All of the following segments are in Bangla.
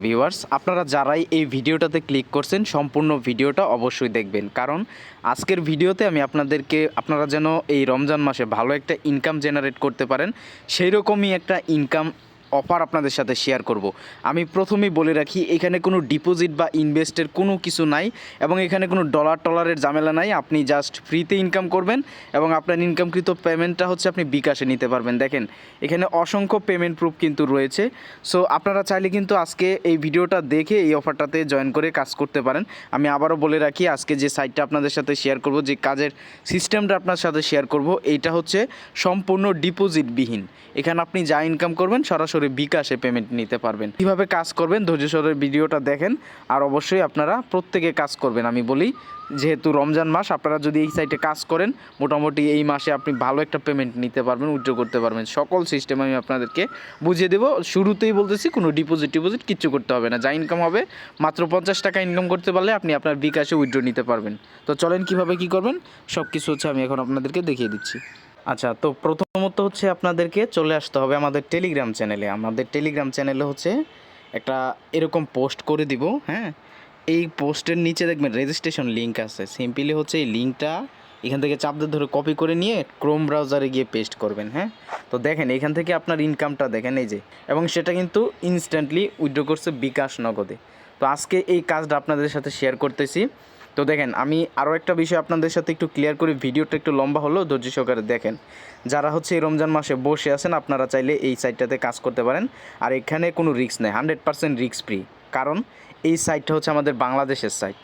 ভিউয়ার্স, আপনারা যারাই এই ভিডিওটাতে ক্লিক করছেন, সম্পূর্ণ ভিডিওটা অবশ্যই দেখবেন। কারণ আজকের ভিডিওতে আমি আপনাদেরকে, আপনারা যেন এই রমজান মাসে ভালো একটা ইনকাম জেনারেট করতে পারেন সেই রকমই একটা ইনকাম অফার আপনাদের সাথে শেয়ার করব। আমি প্রথমেই বলে রাখি, এখানে কোনো ডিপোজিট বা ইনভেস্টের কোনো কিছু নাই এবং এখানে কোনো ডলার টলারের ঝামেলা নাই। আপনি জাস্ট ফ্রিতে ইনকাম করবেন এবং আপনার ইনকামকৃত পেমেন্টটা হচ্ছে আপনি বিকাশে নিতে পারবেন। দেখেন, এখানে অসংখ্য পেমেন্ট প্রুফ কিন্তু রয়েছে। সো আপনারা চাইলে কিন্তু আজকে এই ভিডিওটা দেখে এই অফারটাতে জয়েন করে কাজ করতে পারেন। আমি আবারও বলে রাখি, আজকে যে সাইটটা আপনাদের সাথে শেয়ার করব, যে কাজের সিস্টেমটা আপনার সাথে শেয়ার করব, এইটা হচ্ছে সম্পূর্ণ ডিপোজিটবিহীন এখানে আপনি যা ইনকাম করবেন, সরাসরি বিকাশে পেমেন্ট নিতে পারবেন। কীভাবে কাজ করবেন? ধৈর্য সরের ভিডিওটা দেখেন। আর অবশ্যই আপনারা প্রত্যেকে কাজ করবেন, আমি বলি। যেহেতু রমজান মাস, আপনারা যদি এই সাইটে কাজ করেন, মোটামুটি এই মাসে আপনি ভালো একটা পেমেন্ট নিতে পারবেন, উইথড্র করতে পারবেন। সকল সিস্টেম আমি আপনাদেরকে বুঝিয়ে দেবো। শুরুতেই বলতেছি, কোনো ডিপোজিট টিপোজিট কিচ্ছু করতে হবে না। যা ইনকাম হবে, মাত্র পঞ্চাশ টাকা ইনকাম করতে পারলে আপনি আপনার বিকাশে উইথড্র নিতে পারবেন। তো চলেন কীভাবে কি করবেন? সব কিছু হচ্ছে আমি এখন আপনাদেরকে দেখিয়ে দিচ্ছি। আচ্ছা তো প্রথমত হচ্ছে আপনাদেরকে চলে আসতে হবে আমাদের টেলিগ্রাম চ্যানেলে আমাদের টেলিগ্রাম চ্যানেলে হচ্ছে একটা এরকম পোস্ট করে দিব হ্যাঁ? এই পোস্টের নিচে দেখবেন রেজিস্ট্রেশন লিঙ্ক আছে। সিম্পলি হচ্ছে এই লিঙ্কটা এখান থেকে চাপদের ধরে কপি করে নিয়ে ক্রোম ব্রাউজারে গিয়ে পেস্ট করবেন হ্যাঁ? তো দেখেন, এখান থেকে আপনার ইনকামটা দেখেন এই যে। এবং সেটা কিন্তু ইনস্ট্যান্টলি উইথড্র করছে বিকাশ নগদে। তো আজকে এই কাজটা আপনাদের সাথে শেয়ার করতেছি। তো দেখেন, আমি আরও একটা বিষয় আপনাদের সাথে একটু ক্লিয়ার করে, ভিডিওটা একটু লম্বা হলেও ধৈর্য সহকারে দেখেন। যারা হচ্ছে এই রমজান মাসে বসে আছেন, আপনারা চাইলে এই সাইটটাতে কাজ করতে পারেন। আর এখানে কোনো রিস্ক নেই হান্ড্রেড পার্সেন্ট রিস্ক ফ্রি কারণ এই সাইটটা হচ্ছে আমাদের বাংলাদেশের সাইট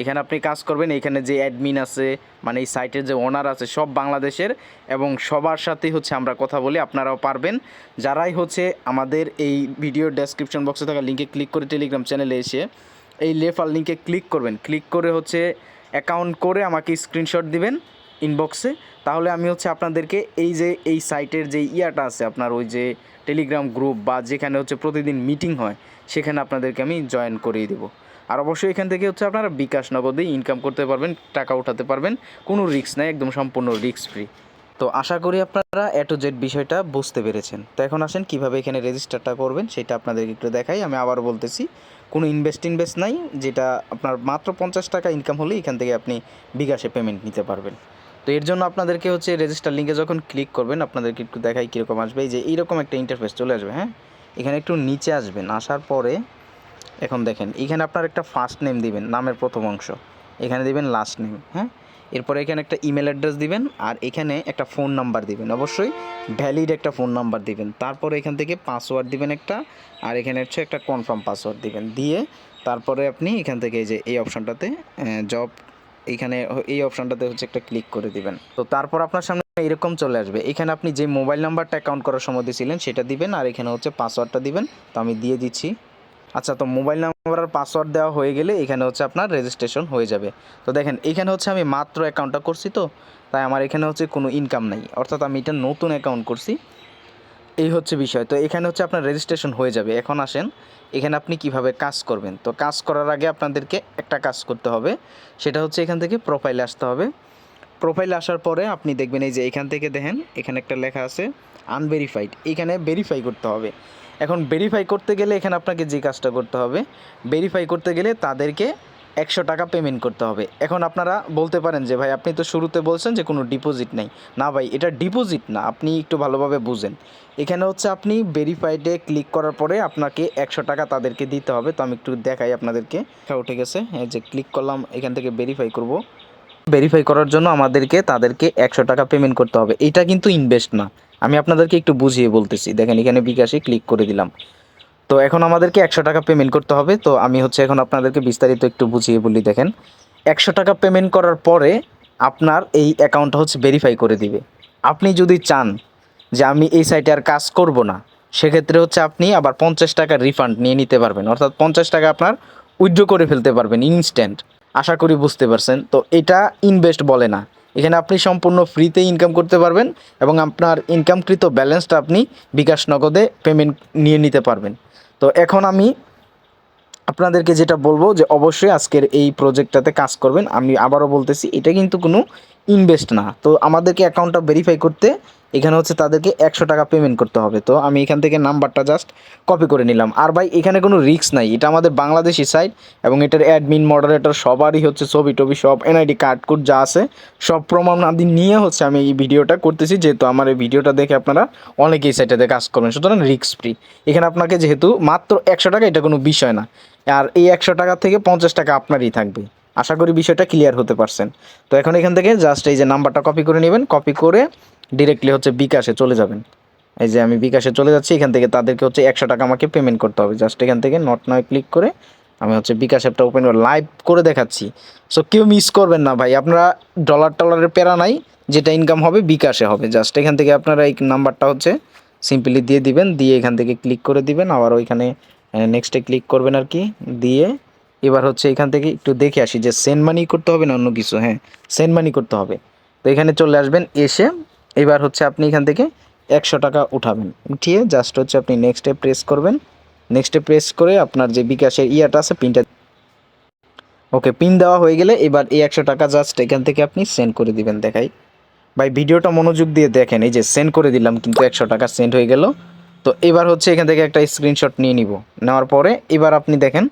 এখানে আপনি কাজ করবেন, এখানে যে অ্যাডমিন আছে মানে এই সাইটের যে ওনার আছে, সব বাংলাদেশের এবং সবার সাথে হচ্ছে আমরা কথা বলি, আপনারাও পারবেন। যারাই হচ্ছে আমাদের এই ভিডিও ডেসক্রিপশন বক্সে থাকা লিঙ্কে ক্লিক করে টেলিগ্রাম চ্যানেলে এসে এই লেফার লিঙ্কে ক্লিক করবেন। ক্লিক করে হচ্ছে অ্যাকাউন্ট করে আমাকে স্ক্রিনশট দিবেন ইনবক্সে তাহলে আমি হচ্ছে আপনাদেরকে এই যে, এই সাইটের যে ইয়াটা আছে, আপনার ওই যে টেলিগ্রাম গ্রুপ বা যেখানে হচ্ছে প্রতিদিন মিটিং হয়, সেখানে আপনাদেরকে আমি জয়েন করিয়ে দেবো। আর অবশ্যই এখান থেকে হচ্ছে আপনারা বিকাশ নগদে ইনকাম করতে পারবেন, টাকা উঠাতে পারবেন, কোনো রিস্ক নাই, একদম সম্পূর্ণ রিস্ক ফ্রি তো আশা করি আপনারা এ জেড বিষয়টা বুঝতে পেরেছেন। তো এখন আসেন কীভাবে এখানে রেজিস্টারটা করবেন, সেটা আপনাদেরকে একটু দেখাই। আমি আবার বলতেছি, কোনো ইনভেস্ট ইনভেস্ট নাই, যেটা আপনার মাত্র পঞ্চাশ টাকা ইনকাম হলেই এখান থেকে আপনি বিকাশে পেমেন্ট নিতে পারবেন। তো এর জন্য আপনাদেরকে হচ্ছে রেজিস্টার লিঙ্কে যখন ক্লিক করবেন, আপনাদেরকে একটু দেখাই কীরকম আসবে। এই যে এইরকম একটা ইন্টারফেস চলে আসবে হ্যাঁ? এখানে একটু নিচে আসবেন, আসার পরে এখন দেখেন, এখানে আপনার একটা ফার্স্ট নেম দিবেন, নামের প্রথম অংশ। এখানে দিবেন লাস্ট নেম হ্যাঁ? এরপরে এখানে একটা ইমেল অ্যাড্রেস দিবেন, আর এখানে একটা ফোন নাম্বার দিবেন। অবশ্যই ভ্যালিড একটা ফোন নাম্বার দিবেন। তারপরে এখান থেকে পাসওয়ার্ড দিবেন একটা, আর এখানে হচ্ছে একটা কনফার্ম পাসওয়ার্ড দিবেন। দিয়ে তারপরে আপনি এখান থেকে এই যে এই অপশানটাতে জব এখানে এই অপশানটাতে হচ্ছে একটা ক্লিক করে দিবেন। তো তারপর আপনার সামনে এরকম চলে আসবে। এখানে আপনি যে মোবাইল নাম্বারটা অ্যাকাউন্ট করার সময় দিয়েছিলেন সেটা দিবেন, আর এখানে হচ্ছে পাসওয়ার্ডটা দিবেন। তো আমি দিয়ে দিচ্ছি। আচ্ছা তো মোবাইল নাম্বার আর পাসওয়ার্ড দেওয়া হয়ে গেলে এখানে হচ্ছে আপনার রেজিস্ট্রেশন হয়ে যাবে। তো দেখেন, এখানে হচ্ছে আমি মাত্র অ্যাকাউন্টটা করছি তো, তাই আমার এখানে হচ্ছে কোনো ইনকাম নাই। অর্থাৎ আমি এটা নতুন অ্যাকাউন্ট করছি। এই হচ্ছে বিষয়। তো এখানে হচ্ছে আপনার রেজিস্ট্রেশন হয়ে যাবে। এখন আসেন, এখানে আপনি কীভাবে কাজ করবেন? তো কাজ করার আগে আপনাদেরকে একটা কাজ করতে হবে। সেটা হচ্ছে এখান থেকে প্রোফাইলে আসতে হবে। প্রোফাইলে আসার পরে আপনি দেখবেন এই যে এখান থেকে দেখেন, এখানে একটা লেখা আছে আনভেরিফাইড এখানে ভেরিফাই করতে হবে। এখন ভেরিফাই করতে গেলে এখানে আপনাকে যে কাজটা করতে হবে ভেরিফাই করতে গেলে তাদেরকে একশো টাকা পেমেন্ট করতে হবে। এখন আপনারা বলতে পারেন যে, ভাই, আপনি তো শুরুতে বলছেন যে, কোনো ডিপোজিট নেই। না, ভাই, এটা ডিপোজিট না, আপনি একটু ভালোভাবে বুঝেন। এখানে হচ্ছে আপনি ভেরিফাইডে ক্লিক করার পরে আপনাকে একশো টাকা তাদেরকে দিতে হবে। তো আমি একটু দেখাই আপনাদেরকে। উঠে গেছে যে ক্লিক করলাম, এখান থেকে ভেরিফাই করব। ভেরিফাই করার জন্য আমাদেরকে, তাদেরকে একশো টাকা পেমেন্ট করতে হবে। এটা কিন্তু ইনভেস্ট না। আমি আপনাদেরকে একটু বুঝিয়ে বলতেছি। দেখেন, এখানে বিকাশে ক্লিক করে দিলাম। তো এখন আমাদেরকে একশো টাকা পেমেন্ট করতে হবে। তো আমি হচ্ছে এখন আপনাদেরকে বিস্তারিত একটু বুঝিয়ে বলি, দেখেন। একশো টাকা পেমেন্ট করার পরে আপনার এই অ্যাকাউন্টটা হচ্ছে ভেরিফাই করে দিবে। আপনি যদি চান যে আমি এই সাইটে আর কাজ করব না, সেক্ষেত্রে হচ্ছে আপনি আবার পঞ্চাশ টাকার রিফান্ড নিয়ে নিতে পারবেন। অর্থাৎ পঞ্চাশ টাকা আপনার উইথড্র করে ফেলতে পারবেন ইনস্ট্যান্ট আশা করি বুঝতে পারছেন। তো এটা ইনভেস্ট বলে না। এখানে আপনি সম্পূর্ণ ফ্রিতে ইনকাম করতে পারবেন এবং আপনার ইনকামকৃত ব্যালেন্সটা আপনি বিকাশ নগদে পেমেন্ট নিয়ে নিতে পারবেন। তো এখন আমি আপনাদেরকে যেটা বলব যে অবশ্যই আজকের এই প্রজেক্টটাতে কাজ করবেন। আমি আবারও বলতেছি, এটা কিন্তু কোনো ইনভেস্ট না। তো আমাদেরকে অ্যাকাউন্টটা ভেরিফাই করতে এখানে হচ্ছে তাদেরকে একশো টাকা পেমেন্ট করতে হবে। তো আমি এখান থেকে নাম্বারটা জাস্ট কপি করে নিলাম। আর ভাই, এখানে কোনো রিস্ক নাই। এটা আমাদের বাংলাদেশি সাইট এবং এটার অ্যাডমিন মডারেটর সবারই হচ্ছে ছবি টবি সব এনআইডি কার্ড কুড যা আছে, সব প্রমাণ আদি নিয়ে হচ্ছে আমি এই ভিডিওটা করতেছি। যেহেতু আমার এই ভিডিওটা দেখে আপনারা অনেকেই সাইটটাতে কাজ করবেন। সুতরাং রিস্ক ফ্রি এখানে আপনাকে যেহেতু মাত্র একশো টাকা, এটা কোনো বিষয় না। আর এই একশো টাকা থেকে পঞ্চাশ টাকা আপনারই থাকবে। আশা করি বিষয়টা ক্লিয়ার হতে পারছেন। তো এখন এখান থেকে জাস্ট এই যে নাম্বারটা কপি করে নেবেন। কপি করে ডিরেক্টলি হচ্ছে বিকাশে চলে যাবেন। এই যে আমি বিকাশে চলে যাচ্ছি, এখান থেকে তাদেরকে হচ্ছে একশো টাকা আমাকে পেমেন্ট করতে হবে। জাস্ট এখান থেকে নট নয় ক্লিক করে আমি হচ্ছে বিকাশ অ্যাপটা ওপেন করে লাইভ করে দেখাচ্ছি। সো কেউ মিস করবেন না ভাই, আপনারা ডলার টলারের প্যারা নাই, যেটা ইনকাম হবে বিকাশে হবে। জাস্ট এখান থেকে আপনারা এই নাম্বারটা হচ্ছে সিম্পলি দিয়ে দিবেন, দিয়ে এখান থেকে ক্লিক করে দিবেন, আবার ওইখানে নেক্সটে ক্লিক করবেন আর কি, দিয়ে এবার হচ্ছে এখান থেকে একটু দেখে আসি যে সেন্ড মানি করতে হবে না অন্য কিছু? হ্যাঁ সেন্ড মানি করতে হবে। তো এখানে চলে আসবেন, এসে এবার হচ্ছে আপনি এখান থেকে একশো টাকা উঠাবেন। উঠিয়ে জাস্ট হচ্ছে আপনি নেক্সটে প্রেস করবেন। নেক্সটে প্রেস করে আপনার যে বিকাশের ইয়াটা আছে পিনটা ওকে পিন দেওয়া হয়ে গেলে এবার এই একশো টাকা জাস্ট এখান থেকে আপনি সেন্ড করে দিবেন দেখাই। ভাই, ভিডিওটা মনোযোগ দিয়ে দেখেন, এই যে সেন্ড করে দিলাম, কিন্তু একশো টাকা সেন্ড হয়ে গেল। তো এবার হচ্ছে এখান থেকে একটা স্ক্রিনশট নিয়ে নিব। নেওয়ার পরে এবার আপনি দেখেন,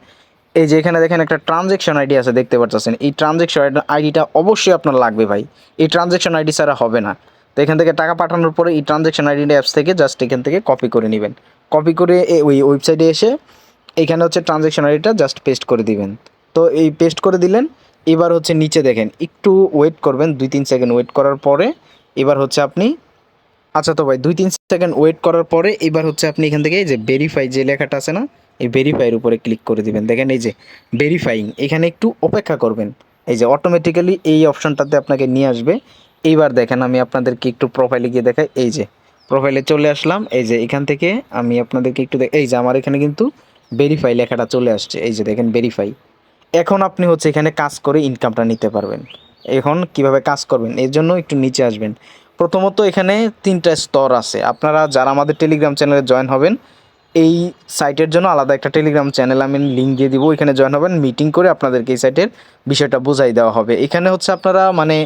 এই যে এখানে দেখেন একটা ট্রানজেকশন আইডি আছে, দেখতে পাচ্ছেন এই ট্রানজেকশন আইডিটা অবশ্যই আপনার লাগবে ভাই। এই ট্রানজেকশন আইডি ছাড়া হবে না। এখান থেকে টাকা পাঠানোর পরে এই ট্রানজেকশন আইডি অ্যাপস থেকে জাস্ট এখান থেকে কপি করে নেবেন। কপি করে ওই ওয়েবসাইটে এসে এখানে হচ্ছে ট্রানজেকশন আইডিটা জাস্ট পেস্ট করে দিবেন। তো এই পেস্ট করে দিলেন, এবার হচ্ছে নিচে দেখেন, একটু ওয়েট করবেন, দুই তিন সেকেন্ড ওয়েট করার পরে এবার হচ্ছে আপনি আচ্ছা তো ভাই, দুই তিন সেকেন্ড ওয়েট করার পরে এবার হচ্ছে আপনি এখান থেকে যে ভেরিফাই যে লেখাটা আছে না, এই ভেরিফাইয়ের উপরে ক্লিক করে দিবেন। দেখেন এই যে ভেরিফাইং এখানে একটু অপেক্ষা করবেন। এই যে অটোমেটিক্যালি এই অপশনটাতে আপনাকে নিয়ে আসবে। এইবার দেখেন আমি আপনাদেরকে একটু প্রোফাইলে গিয়ে দেখাই। এই যে প্রোফাইলে চলে আসলাম। এই যে, এখান থেকে আমি আপনাদেরকে একটু এই যে, আমার এখানে কিন্তু ভেরিফাই লেখাটা চলে আসছে। এই যে, দেখেন ভেরিফাই এখন আপনি হচ্ছে এখানে কাজ করে ইনকামটা নিতে পারবেন। এখন কীভাবে কাজ করবেন? এর জন্য একটু নিচে আসবেন। প্রথমত এখানে তিনটা স্তর আছে। আপনারা যারা আমাদের টেলিগ্রাম চ্যানেলে জয়েন হবেন, এই সাইটের জন্য আলাদা একটা টেলিগ্রাম চ্যানেল আমি লিঙ্ক দিয়ে দিব। এখানে জয়েন হবেন। মিটিং করে আপনাদেরকে এই সাইটের বিষয়টা বোঝাই দেওয়া হবে। এখানে হচ্ছে আপনারা মানে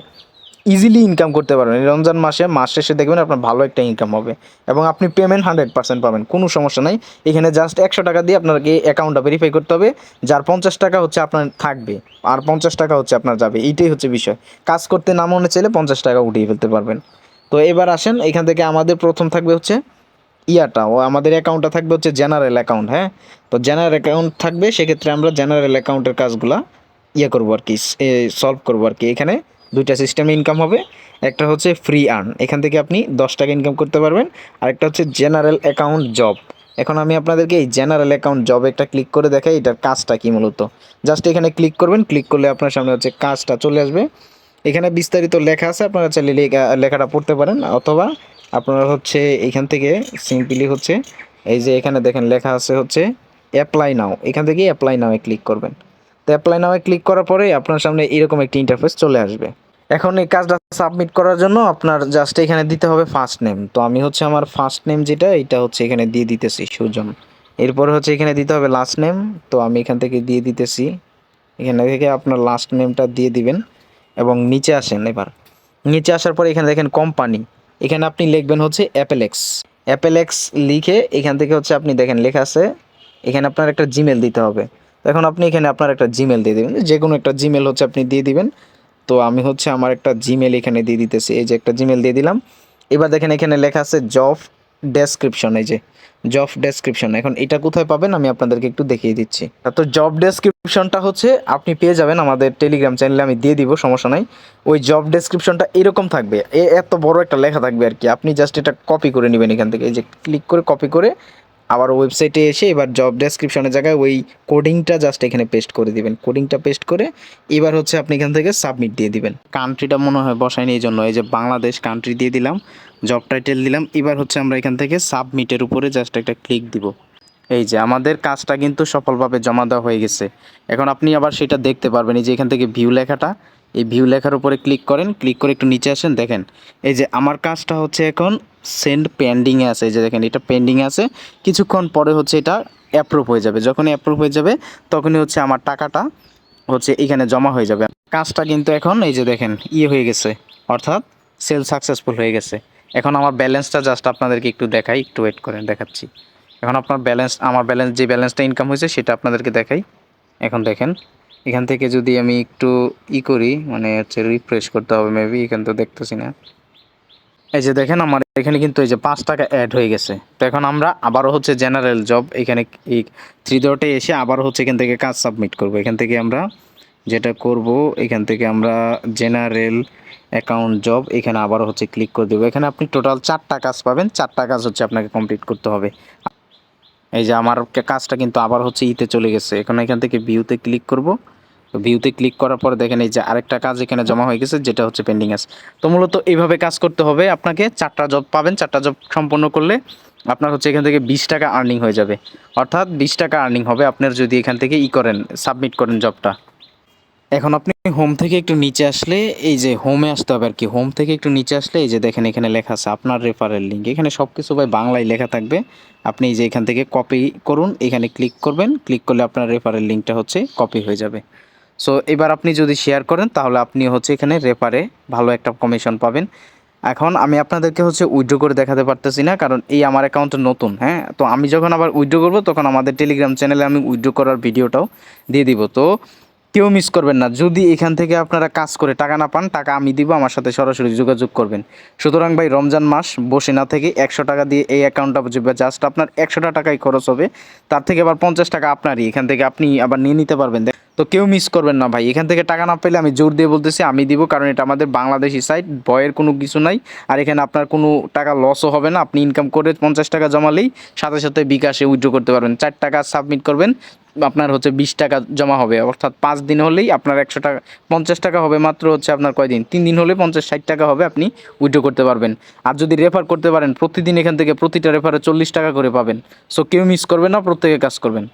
ইজিলি ইনকাম করতে পারবেন। রমজান মাসে মাস শেষে দেখবেন আপনার ভালো একটা ইনকাম হবে এবং আপনি পেমেন্ট হান্ড্রেড পার্সেন্ট পাবেন, কোনো সমস্যা নাই। এখানে জাস্ট একশো টাকা দিয়ে আপনাকে অ্যাকাউন্টটা ভেরিফাই করতে হবে, যার পঞ্চাশ টাকা হচ্ছে আপনার থাকবে আর পঞ্চাশ টাকা হচ্ছে আপনার যাবে। এইটাই হচ্ছে বিষয়। কাজ করতে না মনে চাইলে পঞ্চাশ টাকা উঠিয়ে ফেলতে পারবেন। তো এবার আসেন, এখান থেকে আমাদের প্রথম থাকবে হচ্ছে ইয়াটা। ও আমাদের অ্যাকাউন্টটা থাকবে হচ্ছে জেনারেল অ্যাকাউন্ট হ্যাঁ? তো জেনারেল অ্যাকাউন্ট থাকবে, সেক্ষেত্রে আমরা জেনারেল অ্যাকাউন্টের কাজগুলা ইয়ে করব আর কি সলভ করব আর কি এখানে। দুইটা সিস্টেমে ইনকাম হবে। একটা হচ্ছে ফ্রি আর্ন এখান থেকে আপনি দশ টাকা ইনকাম করতে পারবেন। আর একটা হচ্ছে জেনারেল অ্যাকাউন্ট জব এখন আমি আপনাদেরকে এই জেনারেল অ্যাকাউন্ট জব একটা ক্লিক করে দেখাই, এটার কাজটা কি মূলত? জাস্ট এখানে ক্লিক করবেন ক্লিক করলে আপনার সামনে হচ্ছে কাজটা চলে আসবে। এখানে বিস্তারিত লেখা আছে, আপনারা চাইলে লেখা- লেখাটা পড়তে পারেন, অথবা আপনারা হচ্ছে এখান থেকে সিম্পলি হচ্ছে, এই যে এখানে দেখেন লেখা আছে হচ্ছে অ্যাপ্লাই নাও এখান থেকে অ্যাপ্লাই নাও ক্লিক করবেন। তো অ্যাপ্লাই নাও ক্লিক করার পরে আপনার সামনে এরকম একটি ইন্টারফেস চলে আসবে। এখন এই কাজটা সাবমিট করার জন্য আপনার জাস্ট এখানে দিতে হবে ফার্স্ট নেম তো আমি হচ্ছে আমার ফার্স্ট নেম যেটা এটা হচ্ছে এখানে দিয়ে দিতেছি সুজন। এরপর হচ্ছে এখানে দিতে হবে লাস্ট নেম তো আমি এখান থেকে দিয়ে দিতেছি। এখানে থেকে আপনার লাস্ট নেমটা দিয়ে দিবেন। এবং নিচে আসেন এবার। নিচে আসার পরে এখানে দেখেন কোম্পানি এখানে আপনি লিখবেন হচ্ছে অ্যাপেলেক্স অ্যাপেলেক্স লিখে এখান থেকে হচ্ছে আপনি দেখেন লেখা আছে, এখানে আপনার একটা জিমেল দিতে হবে। এখন আপনি এখানে আপনার একটা জিমেল দিয়ে দেবেন। যে কোনো একটা জিমেল হচ্ছে আপনি দিয়ে দিবেন। তো আমি হচ্ছে আমার একটা জিমেল এখানে দিয়ে দিতেছি। এই যে একটা জিমেল দিয়ে দিলাম। এবার দেখেন এখানে লেখা আছে জব ডেসক্রিপশন এই যে জব ডেসক্রিপশন এখন এটা কোথায় পাবেন আমি আপনাদেরকে একটু দেখিয়ে দিচ্ছি। তো জব ডেসক্রিপশনটা হচ্ছে আপনি পেয়ে যাবেন আমাদের টেলিগ্রাম চ্যানেলে আমি দিয়ে দিব, সমস্যা নাই। ওই জব ডেসক্রিপশনটা এরকম থাকবে। এত বড় একটা লেখা থাকবে আর কি। আপনি জাস্ট এটা কপি করে নেবেন এখান থেকে। এই যে ক্লিক করে কপি করে আবার ওয়েবসাইটে এসে এবার জব ডেসক্রিপশনের জায়গায় ওই কোডিংটা জাস্ট এখানে পেস্ট করে দিবেন। কোডিংটা পেস্ট করে এবার হচ্ছে আপনি এখান থেকে সাবমিট দিয়ে দিবেন। কান্ট্রিটা মনে হয় বসায়নি এই জন্য। এই যে বাংলাদেশ কান্ট্রি দিয়ে দিলাম জব টাইটেল দিলাম, এবার হচ্ছে আমরা এখান থেকে সাবমিটের উপরে জাস্ট একটা ক্লিক দিব। এই যে আমাদের কাজটা কিন্তু সফলভাবে জমা দেওয়া হয়ে গেছে। এখন আপনি আবার সেটা দেখতে পারবেন, এই যে এখান থেকে ভিউ লেখাটা এই ভিউ লেখার উপরে ক্লিক করেন ক্লিক করে একটু নিচে আসেন, দেখেন। এই যে আমার কাজটা হচ্ছে এখন সেন্ড পেন্ডিংয়ে আছে, এই যে দেখেন, এটা পেন্ডিংয়ে আছে। কিছুক্ষণ পরে হচ্ছে এটা অ্যাপ্রুভ হয়ে যাবে। যখনই অ্যাপ্রুভ হয়ে যাবে, তখনই হচ্ছে আমার টাকাটা হচ্ছে এখানে জমা হয়ে যাবে। কাজটা কিন্তু এখন, এই যে দেখেন ইয়ে হয়ে গেছে, অর্থাৎ সেল সাকসেসফুল হয়ে গেছে। এখন আমার ব্যালেন্সটা জাস্ট আপনাদেরকে একটু দেখাই, একটু ওয়েট করেন, দেখাচ্ছি। এখন আপনার ব্যালেন্স আমার ব্যালেন্স যে ব্যালেন্সটা ইনকাম হয়েছে, সেটা আপনাদেরকে দেখাই। এখন দেখেন এখান থেকে যদি আমি একটু ই করি মানে হচ্ছে রিফ্রেশ করতে হবে মেবি এখান তো দেখতেছি না। এই যে দেখেন আমার এখানে কিন্তু এই যে পাঁচ টাকা অ্যাড হয়ে গেছে। তো এখন আমরা আবারও হচ্ছে জেনারেল জব এখানে এই থ্রি ডটে এসে আবারও হচ্ছে এখান থেকে কাজ সাবমিট করব। এখান থেকে আমরা যেটা করব, এখান থেকে আমরা জেনারেল অ্যাকাউন্ট জব এখানে আবারও হচ্ছে ক্লিক করে দেবো। এখানে আপনি টোটাল চারটা কাজ পাবেন, চারটা কাজ হচ্ছে আপনাকে কমপ্লিট করতে হবে। এই যে আমার কাজটা কিন্তু আবার হচ্ছে ইতে চলে গেছে। এখন এখান থেকে ভিউতে ক্লিক করব। তো ভিউতে ক্লিক করার পরে দেখেন এই যে আরেকটা কাজ এখানে জমা হয়ে গেছে, যেটা হচ্ছে পেন্ডিং আছে। তো মূলত এইভাবে কাজ করতে হবে, আপনাকে চারটা জব পাবেন, চারটা জব সম্পন্ন করলে আপনার হচ্ছে এখান থেকে বিশ টাকা আর্নিং হয়ে যাবে। অর্থাৎ বিশ টাকা আর্নিং হবে, আপনার যদি এখান থেকে ই করেন সাবমিট করেন জবটা এখন আপনি হোম থেকে একটু নিচে আসলে, এই যে হোমে আসতে হবে আর কি। হোম থেকে একটু নিচে আসলে, এই যে দেখেন এখানে লেখা আছে, আপনার রেফারেল লিঙ্ক এখানে সব কিছু ভাই বাংলায় লেখা থাকবে। আপনি এই যে এখান থেকে কপি করুন, এখানে ক্লিক করবেন। ক্লিক করলে আপনার রেফারেল লিঙ্কটা হচ্ছে কপি হয়ে যাবে। সো এবার আপনি যদি শেয়ার করেন, তাহলে আপনি হচ্ছে এখানে রেফারে ভালো একটা কমিশন পাবেন। এখন আমি আপনাদেরকে হচ্ছে উইড্রো করে দেখাতে পারতেছি না, কারণ এই আমার অ্যাকাউন্ট নতুন হ্যাঁ? তো আমি যখন আবার উইড্রো করব, তখন আমাদের টেলিগ্রাম চ্যানেলে আমি উইড্রো করার ভিডিওটাও দিয়ে দিব। তো কেউ মিস করবেন না। যদি এখান থেকে আপনারা কাজ করে টাকা না পান, টাকা আমি দিব, আমার সাথে সরাসরি যোগাযোগ করবেন। সুতরাং ভাই, রমজান মাস, বসে না থেকে একশো টাকা দিয়ে এই অ্যাকাউন্টটা বুঝবে জাস্ট আপনার একশোটা টাকাই খরচ হবে। তার থেকে আবার পঞ্চাশ টাকা আপনারই, এখান থেকে আপনি আবার নিয়ে নিতে পারবেন। তো কেউ মিস করবেন না ভাই। এখান থেকে টাকা না পেলে আমি জোর দিয়ে বলতেছি, আমি দিব, কারণ এটা আমাদের বাংলাদেশি সাইট ভয়ের কোনো কিছু নাই। আর এখানে আপনার কোনো টাকা লসও হবে না, আপনি ইনকাম করে পঞ্চাশ টাকা জমালেই সাথে সাথে বিকাশে উইথড্র করতে পারবেন। চার টাকা সাবমিট করবেন, আপনার হচ্ছে বিশ টাকা জমা হবে। অর্থাৎ পাঁচ দিন হলেই আপনার একশো টাকা, পঞ্চাশ টাকা হবে মাত্র হচ্ছে আপনার কয়দিন তিন দিন হলে পঞ্চাশ, ষাট টাকা হবে আপনি উইথড্র করতে পারবেন। আর যদি রেফার করতে পারেন, প্রতিদিন এখান থেকে প্রতিটা রেফারে চল্লিশ টাকা করে পাবেন। সো কেউ মিস করবেন না, প্রত্যেকে কাজ করবেন।